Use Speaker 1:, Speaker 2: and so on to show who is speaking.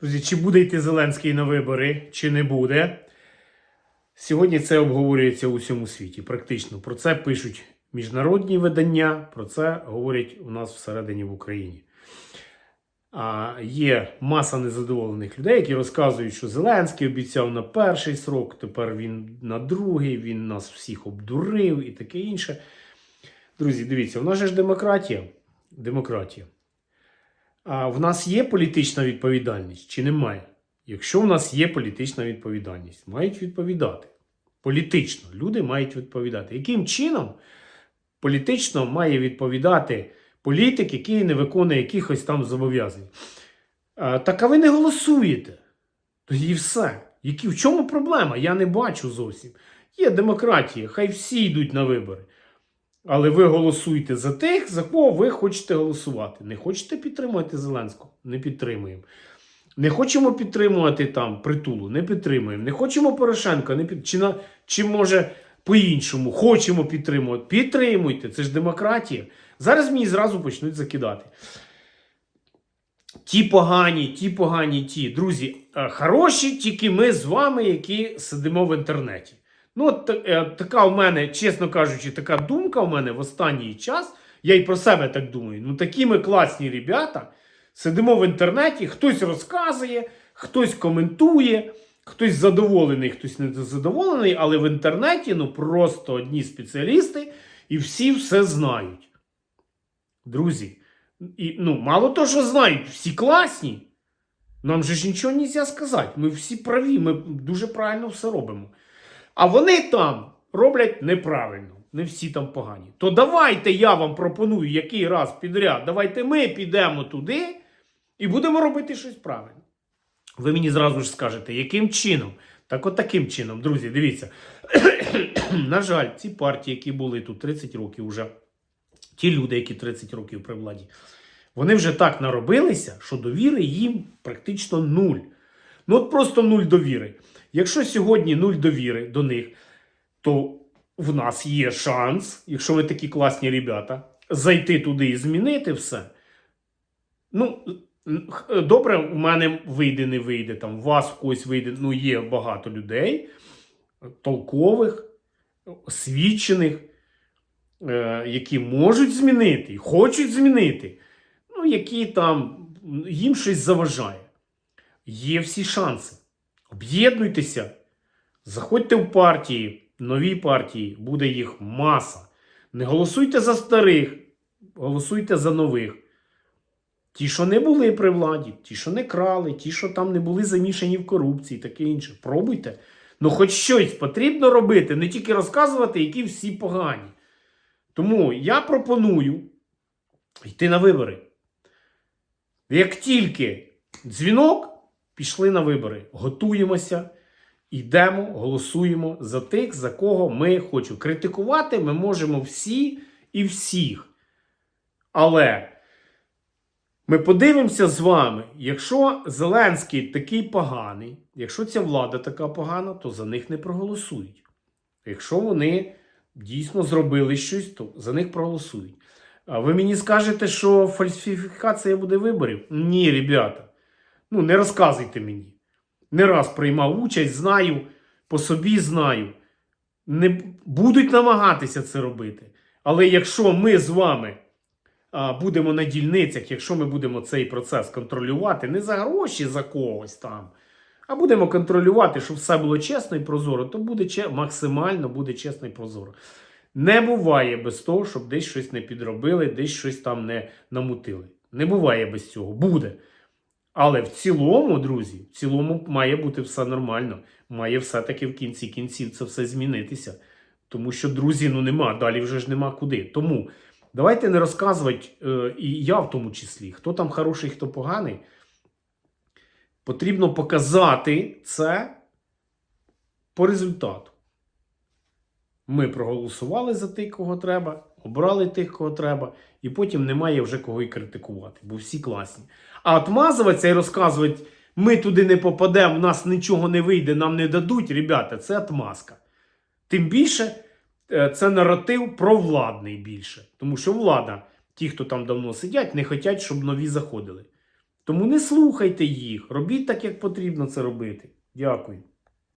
Speaker 1: Друзі, чи буде йти Зеленський на вибори, чи не буде. Сьогодні це обговорюється у всьому світі. Практично про це пишуть міжнародні видання, про це говорять у нас всередині в Україні. А є маса незадоволених людей, які розказують, що Зеленський обіцяв на перший срок, тепер він на другий, він нас всіх обдурив і таке інше. Друзі, дивіться, в нас же ж демократія. Демократія. А в нас є політична відповідальність чи немає? Якщо в нас є політична відповідальність, мають відповідати. Політично люди мають відповідати. Яким чином політично має відповідати політик, який не виконує якихось там зобов'язань? Так а ви не голосуєте. Тоді все. Які, в чому проблема? Я не бачу зовсім. Є демократія, хай всі йдуть на вибори. Але ви голосуєте за тих, за кого ви хочете голосувати. Не хочете підтримувати Зеленського? Не підтримуємо. Не хочемо підтримувати там притулу, не підтримуємо. Не хочемо Порошенка, не під... чи, на... чи може по-іншому хочемо підтримувати. Підтримуйте, це ж демократія. Зараз мені зразу почнуть закидати. Ті погані, ті погані, ті. Друзі, е, хороші тільки ми з вами, які сидимо в інтернеті. Ну, от, е, така у мене, чесно кажучи, така думка у мене в останній час. Я і про себе так думаю. Ну, такі ми класні ребята. Сидимо в інтернеті, хтось розказує, хтось коментує, хтось задоволений, хтось не задоволений, але в інтернеті ну просто одні спеціалісти і всі все знають. Друзі, і, ну, мало того, що знають, всі класні. Нам же ж нічого не можна сказати. Ми всі праві, ми дуже правильно все робимо. А вони там роблять неправильно. Не всі там погані. То давайте я вам пропоную який раз підряд. Давайте ми підемо туди і будемо робити щось правильно. Ви мені зразу ж скажете, яким чином? Так от таким чином, друзі, дивіться. На жаль, ці партії, які були тут 30 років уже, ті люди, які 30 років при владі, вони вже так наробилися, що довіри їм практично нуль. Ну от просто нуль довіри. Якщо сьогодні нуль довіри до них, то в нас є шанс, якщо ви такі класні ребята, зайти туди і змінити все. Ну, добре, у мене вийде, не вийде, там, у вас когось вийде. Ну, є багато людей, толкових, освічених, е, які можуть змінити хочуть змінити, ну, які там їм щось заважає. Є всі шанси. Об'єднуйтеся, заходьте в партії, нові партії, буде їх маса. Не голосуйте за старих, голосуйте за нових. Ті, що не були при владі, ті, що не крали, ті, що там не були замішані в корупції, таке інше. Пробуйте. Ну, хоч щось потрібно робити, не тільки розказувати, які всі погані. Тому я пропоную йти на вибори. Як тільки дзвінок, пішли на вибори. Готуємося, йдемо, голосуємо за тих, за кого ми хочемо. Критикувати ми можемо всі і всіх. Але ми подивимося з вами, якщо Зеленський такий поганий, якщо ця влада така погана, то за них не проголосують. Якщо вони дійсно зробили щось, то за них проголосують. А ви мені скажете, що фальсифікація буде виборів? Ні, ребята. Ну, не розказуйте мені. Не раз приймав участь, знаю, по собі знаю. Не будуть намагатися це робити. Але якщо ми з вами а, будемо на дільницях, якщо ми будемо цей процес контролювати, не за гроші за когось там, а будемо контролювати, щоб все було чесно і прозоро, то буде че- максимально буде чесно і прозоро. Не буває без того, щоб десь щось не підробили, десь щось там не намутили. Не буває без цього. Буде. Але в цілому, друзі, в цілому має бути все нормально. Має все-таки в кінці кінців це все змінитися. Тому що, друзі, ну нема, далі вже ж нема куди. Тому давайте не розказувати, е, і я в тому числі, хто там хороший, хто поганий. Потрібно показати це по результату. Ми проголосували за тих, кого треба, обрали тих, кого треба, і потім немає вже кого і критикувати, бо всі класні. А отмазуватися і розказувати, ми туди не попадемо, у нас нічого не вийде, нам не дадуть, ребята, це отмазка. Тим більше е, це наратив провладний більше. Тому що влада, ті, хто там давно сидять, не хочуть, щоб нові заходили. Тому не слухайте їх, робіть так, як потрібно це робити. Дякую.